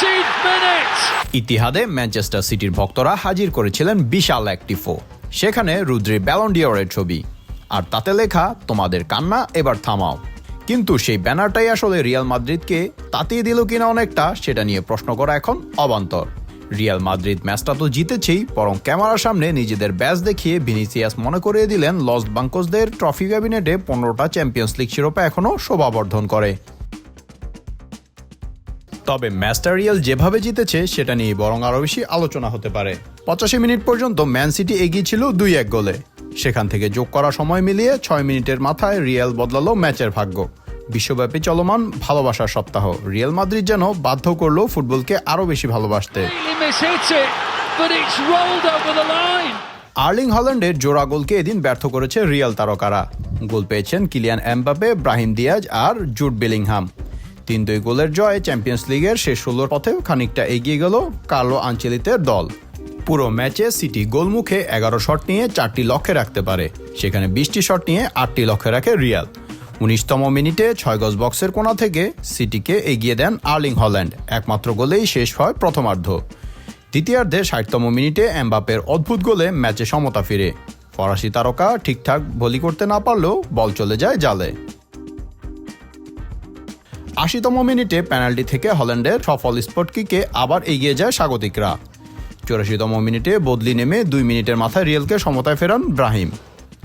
90th minute. ইতিহাদে Manchester সিটির ভক্তরা হাজির করেছিলেন বিশাল একটি ফো। সেখানে রুদ্রি ব্যালন্ডিওরের ছবি। আর তাতে লেখা, তোমাদের কান্না, এবার থামাও। কিন্তু সেই ব্যানারটাই আসলে রিয়াল মাদ্রিদকে তাতিয়ে দিল কিনা অনেকটা, সেটা নিয়ে প্রশ্ন করা এখন অবান্তর। রিয়াল মাদ্রিদ ম্যাচটা তো জিতেছেই, বরং ক্যামেরার সামনে নিজেদের ব্যাচ দেখিয়ে ভিনিসিয়াস মনে করিয়ে দিলেন লস বাঙ্কোসদের ট্রফি ক্যাবিনেটে পনেরোটা চ্যাম্পিয়ন্স লিগ শিরোপা এখনও শোভাবর্ধন করে। তবে ম্যাচটা রিয়াল যেভাবে জিতেছে সেটা নিয়ে বরং আরও বেশি আলোচনা হতে পারে। পঁচাশি মিনিট পর্যন্ত ম্যান সিটি এগিয়ে ছিল দুই এক গোলে। সেখান থেকে যোগ করা সময় মিলিয়ে ছয় মিনিটের মাথায় রিয়াল বদলালো ম্যাচের ভাগ্য। বিশ্বব্যাপী চলমান ভালোবাসার সপ্তাহ। রিয়াল মাদ্রিদ যেন বাধ্য করল ফুটবলকে আরও বেশি ভালোবাসতে. আর্লিং হল্যান্ডের জোড়া গোলকে এদিন ব্যর্থ করেছে রিয়াল তারকারা। গোল পেয়েছেন কিলিয়ান এমবাপে ব্রাহিম দিয়াজ আর জুট বেলিংহাম। তিন দুই গোলের জয়ে চ্যাম্পিয়ন্স লিগের শেষ ষোলোর পথেও খানিকটা এগিয়ে গেল কার্লো আঞ্চলিতের দল। পুরো ম্যাচে সিটি গোলমুখে এগারো শট নিয়ে চারটি লক্ষ্যে রাখতে পারে। সেখানে বিশটি শট নিয়ে আটটি লক্ষ্যে রাখে রিয়াল। উনিশতম মিনিটে ছয় গজ বক্সের কোণা থেকে সিটিকে এগিয়ে দেন আর্লিং হল্যান্ড। একমাত্র গোলেই শেষ হয় প্রথমার্ধ। দ্বিতীয়ার্ধে ষাটতম মিনিটে এমবাপের অদ্ভুত গোলে ম্যাচে সমতা ফিরে। ফরাসি তারকা ঠিকঠাক বলি করতে না পারলেও বল চলে যায় জালে। আশিতম মিনিটে পেনাল্টি থেকে হল্যান্ডের সফল স্পট কিকে আবার এগিয়ে যায় স্বাগতিকরা। চুরাশিতম মিনিটে বদলি নেমে দুই মিনিটের মাথায় রিয়েলকে সমতায় ফেরান ব্রাহিম।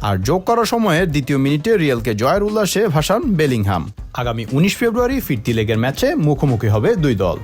আর যোগ করার সময়ে দ্বিতীয় মিনিটে রিয়েলকে জয়ের উল্লাসে ভাসান বেলিংহাম। আগামী উনিশ ফেব্রুয়ারি ফিরতি লেগের ম্যাচে মুখোমুখি হবে দুই দল।